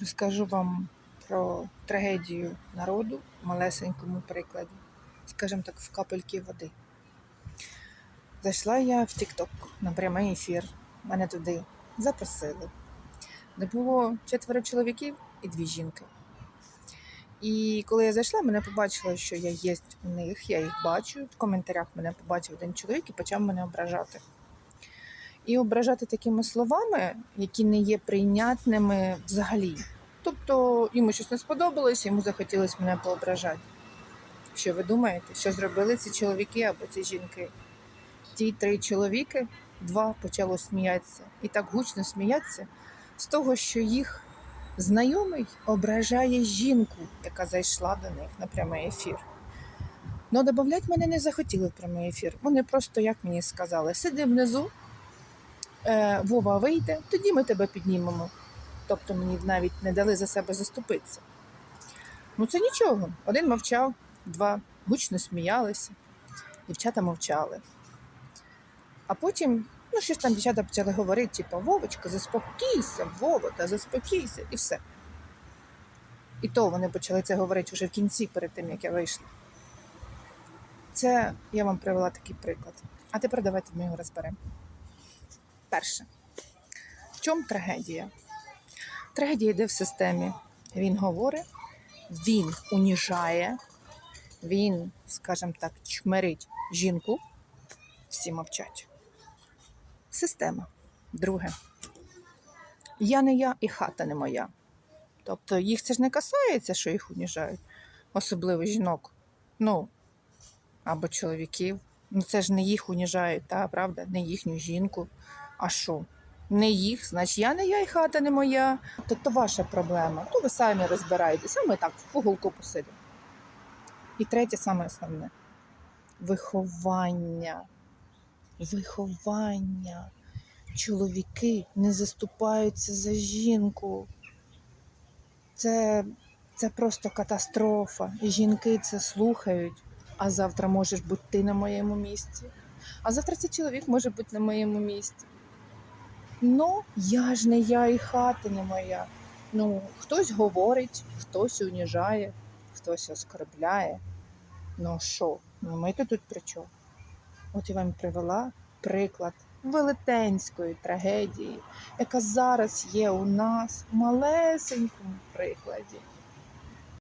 Розкажу вам про трагедію народу в малесенькому прикладі, скажімо так, в капельки води. Зайшла я в TikTok на прямий ефір. Мене туди запросили. Де було четверо чоловіків і дві жінки. І коли я зайшла, мене побачили, що я є у них, я їх бачу. В коментарях мене побачив один чоловік і почав мене ображати. І ображати такими словами, які не є прийнятними взагалі. Тобто йому щось не сподобалось, йому захотілося мене поображати. Що ви думаєте, що зробили ці чоловіки або ці жінки? Ті три чоловіки, два почало сміятися. І так гучно сміятися з того, що їх знайомий ображає жінку, яка зайшла до них на прямий ефір. Ну, додати мене не захотіли в прямий ефір. Вони просто, як мені сказали, сиди внизу, Вова вийде, тоді ми тебе піднімемо. Тобто мені навіть не дали за себе заступитися. Ну це нічого. Один мовчав, два гучно сміялися, дівчата мовчали. А потім, ну, щось там дівчата почали говорити, типу, Вовочка, заспокійся, Вова, та заспокійся, і все. І то вони почали це говорити вже в кінці, перед тим, як я вийшла. Це я вам привела такий приклад. А тепер давайте ми його розберемо. Перше. В чому трагедія? Трагедія йде в системі. Він говорить, він уніжає, він, скажімо так, чмерить жінку, всі мовчать. Система. Друге. Я не я і хата не моя. Тобто їх це ж не касається, що їх уніжають, особливо жінок. Ну, або чоловіків. Ну це ж не їх уніжають, та, правда? Не їхню жінку. А що? Не їх, значить я не я і хата не моя. То, то ваша проблема. То ви самі розбираєтеся, а ми так в уголку посидимо. І третє, саме основне виховання. Виховання. Чоловіки не заступаються за жінку. Це, це просто катастрофа. Жінки це слухають. А завтра можеш бути ти на моєму місці. А завтра цей чоловік може бути на моєму місці. Ну, я ж не я і хата не моя. Ну, хтось говорить, хтось уніжає, хтось оскорбляє. Ну що, ну ми то тут при чому? От я вам привела приклад велетенської трагедії, яка зараз є у нас в малесенькому прикладі.